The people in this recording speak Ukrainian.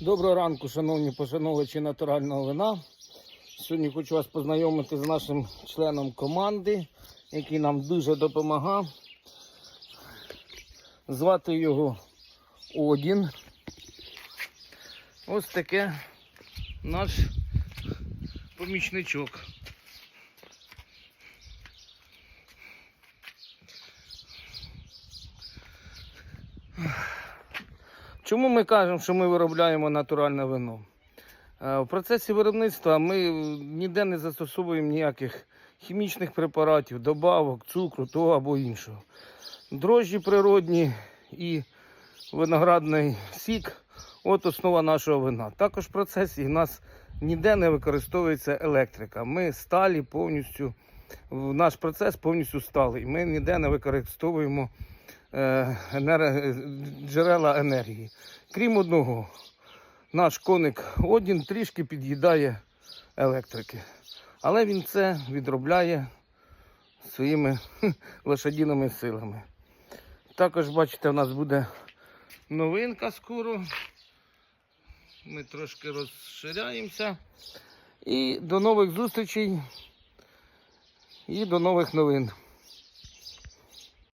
Доброго ранку, шановні пошановувачі натурального вина. Сьогодні хочу вас познайомити з нашим членом команди, який нам дуже допомагав. Звати його Одін. Ось таке наш помічничок. Чому ми кажемо, що ми виробляємо натуральне вино? Е, В процесі виробництва ми ніде не застосовуємо ніяких хімічних препаратів, добавок, цукру, того або іншого. Дрожжі природні і виноградний сік от основа нашого вина. Також в процесі у нас ніде не використовується електрика. Ми сталі повністю, наш процес повністю сталий. Ми ніде не використовуємо джерела енергії. Крім одного, наш коник Одін трішки під'їдає електрики. Але він це відробляє своїми лошадіними силами. Також, бачите, у нас буде новинка скоро. Ми трошки розширяємося. І до нових зустрічей і до нових новин.